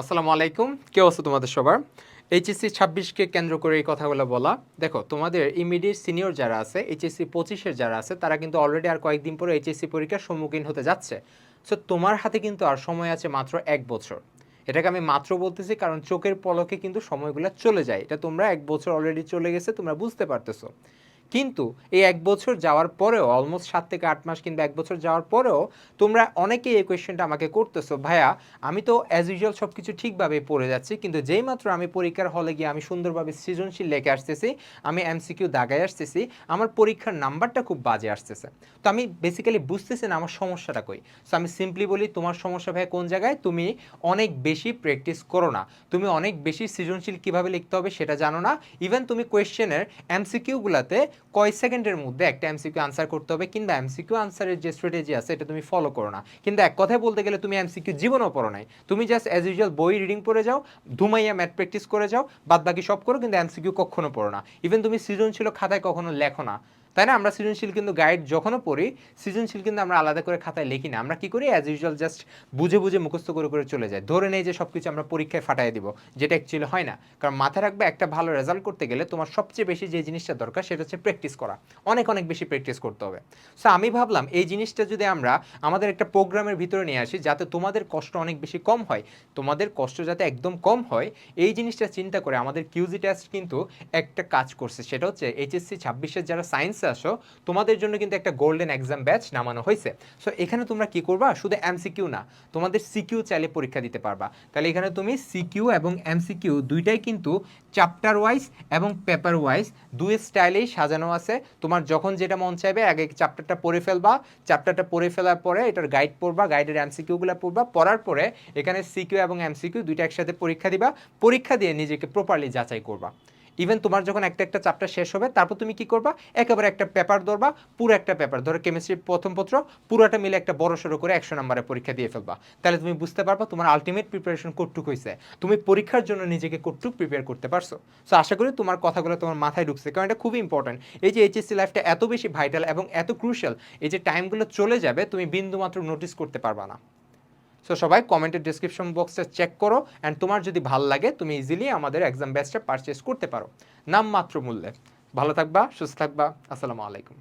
আসসালামু আলাইকুম। কে আছে তোমাদের সবার? এইচএসসি ছাব্বিশকে কেন্দ্র করে এই কথাগুলো বলা। দেখো, তোমাদের ইমিডিয়েট সিনিয়র যারা আছে এইচএসসি পঁচিশের যারা আছে, তারা কিন্তু অলরেডি আর কয়েকদিন পরে এইচএসসি পরীক্ষার সম্মুখীন হতে যাচ্ছে। সো তোমার হাতে কিন্তু আর সময় আছে মাত্র এক বছর। এটাকে আমি মাত্র বলতেছি কারণ চোখের পলকে কিন্তু সময়গুলো চলে যায়। এটা তোমরা এক বছর অলরেডি চলে গেছে, তোমরা বুঝতে পারতেছো। কিন্তু এই এক বছর যাওয়ার পরেও অলমোস্ট সাত থেকে আট মাস কিংবা এক বছর যাওয়ার পরেও তোমরা অনেকেই এই কোয়েশ্চেনটা আমাকে করতেছো, ভাইয়া, আমি তো অ্যাজ ইউজুয়াল সব কিছু ঠিকভাবে পড়ে যাচ্ছি, কিন্তু যেই মাত্র আমি পরীক্ষার হলে গিয়ে আমি সুন্দরভাবে সৃজনশীল লেখে আসতেছি, আমি এমসিকিউ দাগায় আসতেছি, আমার পরীক্ষার নাম্বারটা খুব বাজে আসতেছে। তো আমি বেসিক্যালি বুঝতেছি না আমার সমস্যাটা কই। সো আমি সিম্পলি বলি, তোমার সমস্যা ভাই কোন জায়গায়? তুমি অনেক বেশি প্র্যাকটিস করো না। তুমি অনেক বেশি সৃজনশীল কীভাবে লিখতে হবে সেটা জানো না। ইভেন তুমি কোয়েশ্চেনের এমসিকিউগুলোতে কয় সেকেন্ডের মধ্যে একটা এমসিকিউ আনসার করতে হবে, কিংবা এমসিকিউ আনসারের যে স্ট্র্যাটেজি আছে, এটা তুমি ফলো করো না। কিন্তু এক কথায় বলতে গেলে তুমি এমসিকিউ জীবনও পড়ো নাই। তুমি জাস্ট অ্যাজ ইউজুয়াল বই রিডিং পড়ে যাও, ধুমাইয়া ম্যাথ প্র্যাকটিস করে যাও বাদ বাকি সব করো, কিন্তু এমসিকিউ কখনো পড়ো না। ইভেন তুমি সৃজনশীল খাতায় কখনো লেখো না। তাই না? আমরা সৃজনশীল কিন্তু গাইড যখনও পড়ি, সৃজনশীল কিন্তু আমরা আলাদা করে খাতায় লিখি না। আমরা কি করি? অ্যাজ ইউজুয়াল জাস্ট বুঝে বুঝে মুখস্থ করে করে চলে যায় ধরে নেই যে সব কিছু আমরা পরীক্ষায় ফাটাই দিব, যেটা অ্যাকচুয়ালি হয় না। কারণ মাথায় রাখবে একটা ভালো রেজাল্ট করতে গেলে তোমার সবচেয়ে বেশি যে জিনিসটা দরকার সেটা হচ্ছে প্র্যাকটিস করা। অনেক অনেক বেশি প্র্যাকটিস করতে হবে। সো আমি ভাবলাম এই জিনিসটা যদি আমরা আমাদের একটা প্রোগ্রামের ভিতরে নিয়ে আসি, যাতে তোমাদের কষ্ট অনেক বেশি কম হয়, তোমাদের কষ্ট যাতে একদম কম হয়, এই জিনিসটা চিন্তা করে আমাদের কিউজি টেস্ট কিন্তু একটা কাজ করছে। সেটা হচ্ছে এইচএসসি ছাব্বিশের যারা সায়েন্সে আসো, তোমাদের জন্য কিন্তু একটা গোল্ডেন এক্সাম ব্যাচ নামানো হয়েছে। সো এখানে তোমরা কি করবা? শুধু এমসিকিউ না, তোমাদের সিকিউ চাইলে পরীক্ষা দিতে পারবা। তাহলে এখানে তুমি সিকিউ এবং এমসিকিউ দুইটাই কিন্তু চ্যাপ্টার ওয়াইজ এবং পেপার ওয়াইজ দুই স্টাইলেই সাজানো আছে। তোমার যখন যেটা মন চাইবে, আগে চ্যাপ্টারটা পড়ে ফেলবা। চ্যাপ্টারটা পড়ে ফেলার পরে এটার গাইড পড়বা গাইডের এমসিকিউগুলো পড়বা। পড়ার পরে এখানে সিকিউ এবং এমসিকিউ দুইটা একসাথে পরীক্ষা দিবা। পরীক্ষা দিয়ে নিজেকে প্রপারলি যাচাই করবা। ইভেন তোমার যখন একটা একটা চ্যাপ্টার শেষ হবে, তারপর তুমি কি করবা? একেবারে একটা পেপার ধরবা, পুরো একটা পেপার ধরো কেমিস্ট্রির প্রথম পত্র, পুরোটা মিলে একটা বড় সড়ো করে একশো নম্বরের পরীক্ষা দিয়ে ফেলবা। তাহলে তুমি বুঝতে পারবা তোমার আলটিমেট প্রিপারেশন কটটুক হয়েছে তুমি পরীক্ষার জন্য নিজেকে কটটুক প্রিপেয়ার করতে পারছ। সো আশা করি তোমার কথাগুলো তোমার মাথায় ঢুকছে, কারণ এটা খুবই ইম্পর্টেন্ট এই যে এইচএসসি লাইফটা এত বেশি ভাইটাল এবং এত ক্রুশাল এই যে টাইমগুলো চলে যাবে, তুমি বিন্দু মাত্র নোটিস করতে পারবা না। সো সবাই কমেন্টের ডিসক্রিপশন বক্সে চেক করো অ্যান্ড তোমার যদি ভালো লাগে, তুমি ইজিলি আমাদের এক্সাম ব্যাচটা পারচেস করতে পারো। নামমাত্র মূল্যে। ভালো থাকবা, সুস্থ থাকবা। আসসালামু আলাইকুম।